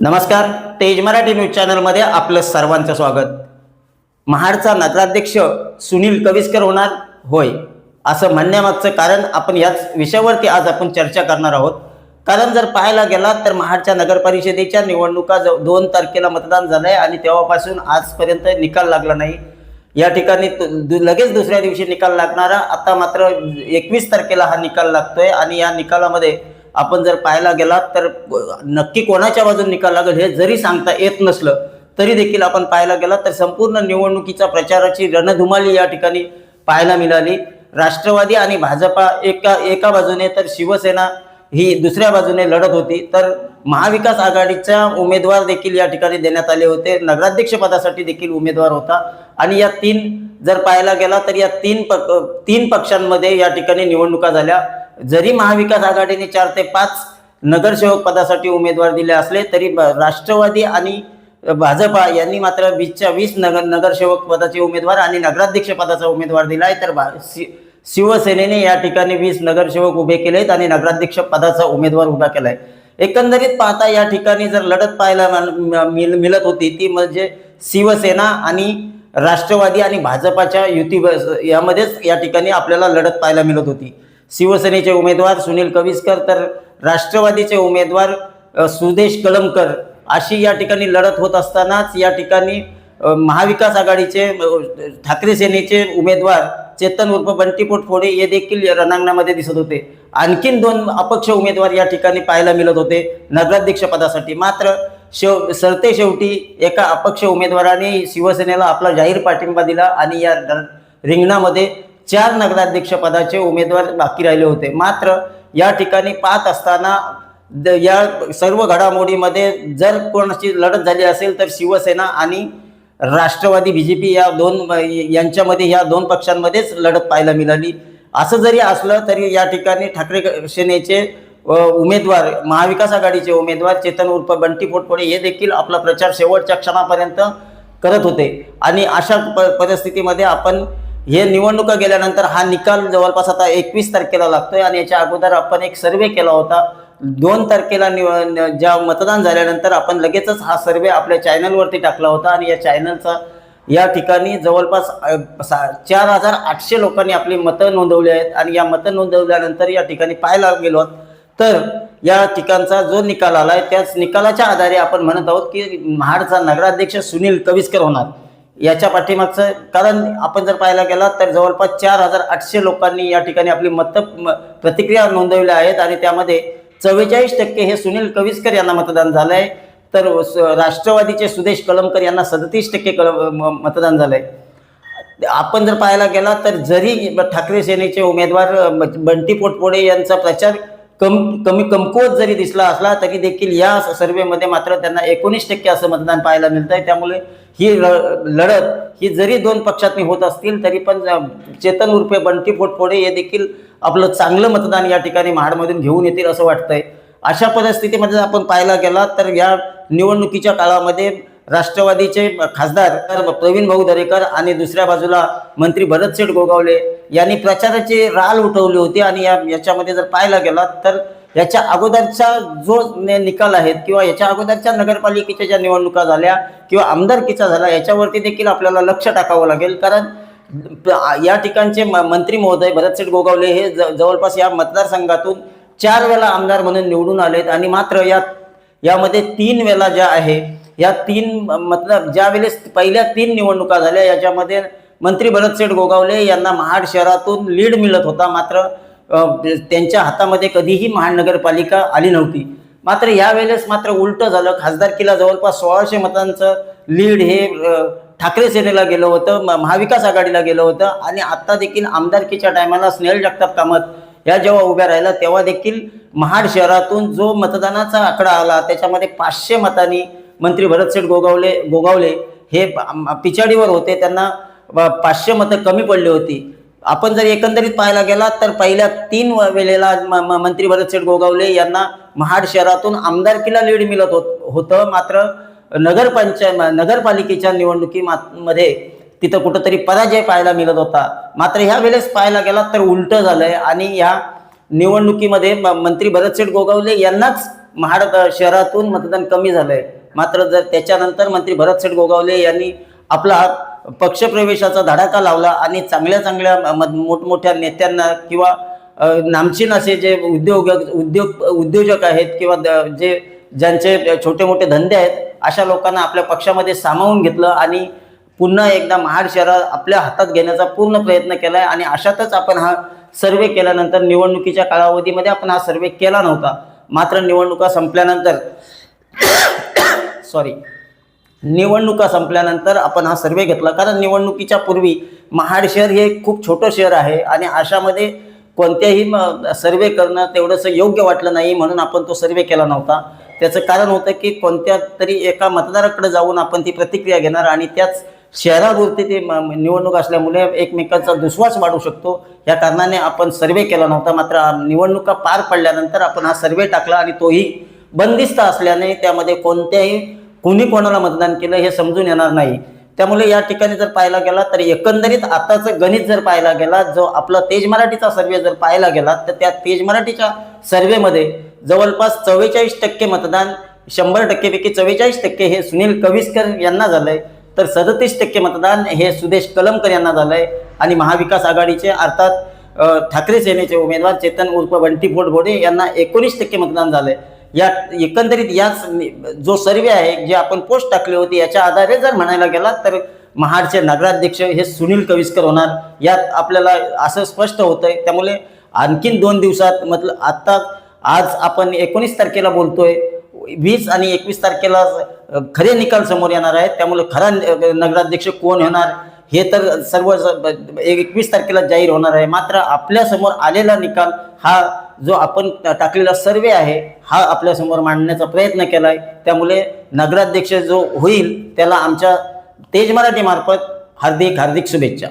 नमस्कार तेज मराठी न्यूज चॅनलमध्ये आपलं सर्वांचं स्वागत. महाडचा नगराध्यक्ष सुनील कविस्कर होणार? होय. असं म्हणण्यामागचं कारण आपण याच विषयावरती आज आपण चर्चा करणार आहोत. कारण जर पाहायला गेला तर महाडच्या नगरपरिषदेच्या निवडणुका ज दोन तारखेला मतदान झालं आहे आणि तेव्हापासून आजपर्यंत निकाल लागला नाही. या ठिकाणी तु- दु- लगेच दुसऱ्या दिवशी निकाल लागणारा आता मात्र एकवीस तारखेला हा निकाल लागतोय आणि या निकालामध्ये आपण जर पाहायला गेलात तर नक्की कोणाच्या बाजून निकाल लागेल हे जरी सांगता येत नसलं तरी देखील आपण पाहायला गेलात तर संपूर्ण निवडणुकीच्या प्रचाराची रणधुमाली या ठिकाणी पाहायला मिळाली. राष्ट्रवादी आणि भाजपा एका एका बाजूने तर शिवसेना ही दुसऱ्या बाजूने लढत होती. तर महाविकास आघाडीचा उमेदवार देखील या ठिकाणी देण्यात आले होते. नगराध्यक्षपदासाठी देखील उमेदवार होता. आणि या तीन जर पाहायला गेला तर या तीन पक तीन पक्षांमध्ये या ठिकाणी निवडणुका झाल्या. जरी महाविकास आघाडीने चार ते पाच नगरसेवक पदासाठी उमेदवार दिले असले तरी ब- राष्ट्रवादी आणि भाजपा यांनी मात्र वीसच्या वीस नगर नगरसेवक पदाचे उमेदवार आणि नगराध्यक्ष पदाचा उमेदवार आहे तर भा- शि- शिवसेनेने या ठिकाणी वीस नगरसेवक उभे केले आहेत आणि नगराध्यक्ष पदाचा उमेदवार उभा केला आहे एकंदरीत पाहता या ठिकाणी जर लढत पाहायला मिल मिळत होती ती म्हणजे शिवसेना आणि राष्ट्रवादी आणि भाजपाच्या युती यामध्येच या ठिकाणी आपल्याला लढत पाहायला मिळत होती. शिवसेनेचे उमेदवार सुनील कविस्कर तर राष्ट्रवादीचे उमेदवार सुदेश कलमकर अशी या ठिकाणी लढत होत असतानाच या ठिकाणी महाविकास आघाडीचे ठाकरे सेनेचे उमेदवार चेतन उर्फ बंटी पोटफोडे हे देखील रणांगणामध्ये दिसत होते. आणखीन दोन अपक्ष उमेदवार या ठिकाणी पाहायला मिळत होते नगराध्यक्षपदासाठी मात्र शेव सरते शेवटी एका अपक्ष उमेदवाराने शिवसेनेला आपला जाहीर पाठिंबा दिला आणि या र- रिंगणामध्ये चार नगराध्यक्ष पदाचे उमेदवार बाकी राहिले होते. मात्र या ठिकाणी पाहत असताना द- या सर्व घडामोडीमध्ये जर कोणाची लढत झाली असेल तर शिवसेना आणि राष्ट्रवादी बी जे पी या दोन यांच्यामध्ये या दोन पक्षांमध्येच लढत पाहायला मिळाली. असं जरी असलं तरी या ठिकाणी ठाकरे सेनेचे उमेदवार महाविकास आघाडीचे उमेदवार चेतन उर्फ बंटी पोटफोडे हे देखील आपला प्रचार शेवटच्या क्षणापर्यंत करत होते. आणि अशा प परिस्थितीमध्ये आपण हे निवडणुका गेल्यानंतर हा निकाल जवळपास आता एकवीस तारखेला लागतोय आणि याच्या अगोदर आपण एक सर्वे केला होता. दोन तारखेला निव ज्या मतदान झाल्यानंतर आपण लगेचच हा सर्वे आपल्या चॅनलवरती टाकला होता आणि या चॅनलचा या ठिकाणी जवळपास सा- चार हजार आठशे लोकांनी आपली मतं नोंदवली आहेत आणि या मतं नोंदवल्यानंतर या ठिकाणी पाहायला गेलो तर या ठिकाणचा जो निकाल आलाय त्याच निकालाच्या आधारे आपण म्हणत आहोत की महाडचा नगराध्यक्ष सुनील कविस्कर होणार. याच्या पाठीमागचं कारण आपण जर पाहायला गेला तर जवळपास चार हजार आठशे लोकांनी या ठिकाणी आपली मत प्रतिक्रिया नोंदवल्या आहेत आणि त्यामध्ये चव्वेचाळीस टक्के हे सुनील कविस्कर यांना मतदान झालं आहे तर राष्ट्रवादीचे सुदेश कलमकर यांना सदतीस टक्के कल म- मतदान आहे आपण जर पाहायला गेला तर जरी ठाकरे सेनेचे उमेदवार बंटी पोटपोडे यांचा प्रचार कम कमी कमकुवत जरी दिसला असला तरी देखील या सर्वेमध्ये मात्र त्यांना एकोणीस टक्के असं मतदान पाहायला मिळत आहे त्यामुळे ही ल- लढत ही जरी दोन पक्षातनी होत असतील तरी पण चेतन उर्फे बंटी पोटफोडे हे देखील आपलं चांगलं मतदान या ठिकाणी महाडमधून घेऊन येतील असं वाटतंय. अशा परिस्थितीमध्ये आपण पाहायला गेला तर या निवडणुकीच्या काळामध्ये राष्ट्रवादीचे खासदार प्रवीण भाऊ दरेकर आणि दुसऱ्या बाजूला मंत्री भरतशेठ गोगावले यांनी प्रचाराची राल उठवली होती आणि या याच्यामध्ये जर पाहायला गेला तर याच्या अगोदरचा जो निकाल आहेत किंवा याच्या अगोदरच्या नगरपालिकेच्या ज्या निवडणुका झाल्या किंवा आमदारकीचा झाला याच्यावरती देखील आपल्याला लक्ष टाकावं लागेल. कारण या ठिकाणचे म- मंत्री महोदय भरतशेठ गोगावले हे ज- जवळपास या मतदारसंघातून चार वेळा आमदार म्हणून निवडून आलेत आणि मात्र या यामध्ये तीन वेळा ज्या आहे या तीन मतलब ज्या वेळेस पहिल्या तीन निवडणुका झाल्या याच्यामध्ये मंत्री भरतसेठ गोगावले यांना महाड शहरातून लीड मिळत होता. मात्र त्यांच्या हातामध्ये कधीही महानगरपालिका आली नव्हती. मात्र यावेळेस मात्र उलटं झालं. खासदारकीला जवळपास सोळाशे मतांचं लीड हे ठाकरे सेनेला गेलं होतं म- महाविकास आघाडीला गेलं होतं. आणि आता देखील आमदारकीच्या टायमाला स्नेहल जगताप कामत या जेव्हा उभ्या राहिल्या तेव्हा देखील महाड शहरातून जो मतदानाचा आकडा आला त्याच्यामध्ये पाचशे मतांनी मंत्री भरतसेठ गोगावले गोगावले हे पिछाडीवर होते. त्यांना पाचशे मतं कमी पडली होती. आपण जर एकंदरीत पाहायला गेला तर पहिल्या तीन वेळेला म- मंत्री भरतसेठ गोगावले यांना महाड शहरातून आमदारकीला लीड मिळत होत होतं. मात्र नगरपंचायत नगरपालिकेच्या निवडणुकी मध्ये तिथं कुठंतरी पराजय पाहायला मिळत होता. मात्र ह्या वेळेस पाहायला गेला तर उलटं झालंय आणि ह्या निवडणुकीमध्ये म- मंत्री भरतसेठ गोगावले यांनाच महाड शहरातून मतदान कमी झालंय. मात्र जर त्याच्यानंतर मंत्री भरतसेठ गोगावले यांनी आपला पक्षप्रवेशाचा धडाका लावला आणि चांगल्या चांगल्या म- मोठमोठ्या नेत्यांना किंवा नामचीन असे जे उद्योग उद्योग उद्योजक आहेत किंवा द- जे ज्यांचे छोटे मोठे धंदे आहेत अशा लोकांना आपल्या पक्षामध्ये सामावून घेतलं आणि पुन्हा एकदा महाड शहरात आपल्या हातात घेण्याचा पूर्ण प्रयत्न केला आहे आणि अशातच आपण हा सर्वे केल्यानंतर निवडणुकीच्या कालावधीमध्ये आपण हा सर्वे केला नव्हता. मात्र निवडणुका संपल्यानंतर सॉरी निवडणुका संपल्यानंतर आपण हा सर्वे घेतला. कारण निवडणुकीच्या पूर्वी महाड शहर हे खूप छोटं शहर आहे आणि अशामध्ये कोणत्याही सर्वे करणं तेवढंसं योग्य वाटलं नाही म्हणून आपण तो सर्वे केला नव्हता. त्याचं कारण होतं की कोणत्या तरी एका मतदाराकडे जाऊन आपण ती प्रतिक्रिया घेणार आणि त्याच शहरावरती ते निवडणूक असल्यामुळे एकमेकांचा दुस्वास वाढू शकतो. या कारणाने आपण सर्वे केला नव्हता. मात्र निवडणुका पार पडल्यानंतर आपण हा सर्वे टाकला आणि तोही बंदिस्त असल्याने त्यामध्ये कोणत्याही कुणी कोणाला मतदान केलं हे समजून येणार नाही. त्यामुळे या ठिकाणी जर पाहायला गेला तर एकंदरीत आताचं गणित जर पाहायला गेला जो आपला तेज मराठीचा सर्वे जर पाहायला गेला तर त्या तेज मराठीच्या सर्वेमध्ये जवळपास चव्वेचाळीस टक्के मतदान शंभर टक्केपैकी चव्वेचाळीस टक्के हे सुनील कविस्कर यांना झालंय तर सदतीस टक्के मतदान हे सुदेश कलमकर यांना झालंय आणि महाविकास आघाडीचे अर्थात ठाकरे सेनेचे उमेदवार चेतन उर्फ बंटी बोडबोडे यांना एकोणीस टक्के मतदान झालंय. या एकंदरीत याच जो सर्वे आहे जे आपण पोस्ट टाकले होते याच्या आधारे जर म्हणायला गेला तर महाडचे नगराध्यक्ष हे सुनील कविस्कर होणार. यात आपल्याला असं स्पष्ट होतंय. त्यामुळे आणखीन दोन दिवसात मतलब आत्ता आज आपण एकोणीस तारखेला बोलतोय. वीस आणि एकवीस तारखेला खरे निकाल समोर येणार आहेत. त्यामुळे खरा नगराध्यक्ष कोण होणार हे तर सर्व ज- एकवीस तारखेला जाहीर होणार आहे. मात्र आपल्यासमोर आलेला निकाल हा जो आपण टाकलेला सर्वे आहे हा आपल्यासमोर मांडण्याचा प्रयत्न केला आहे त्यामुळे नगराध्यक्ष जो होईल त्याला आमच्या तेज मराठीमार्फत हार्दिक हार्दिक शुभेच्छा.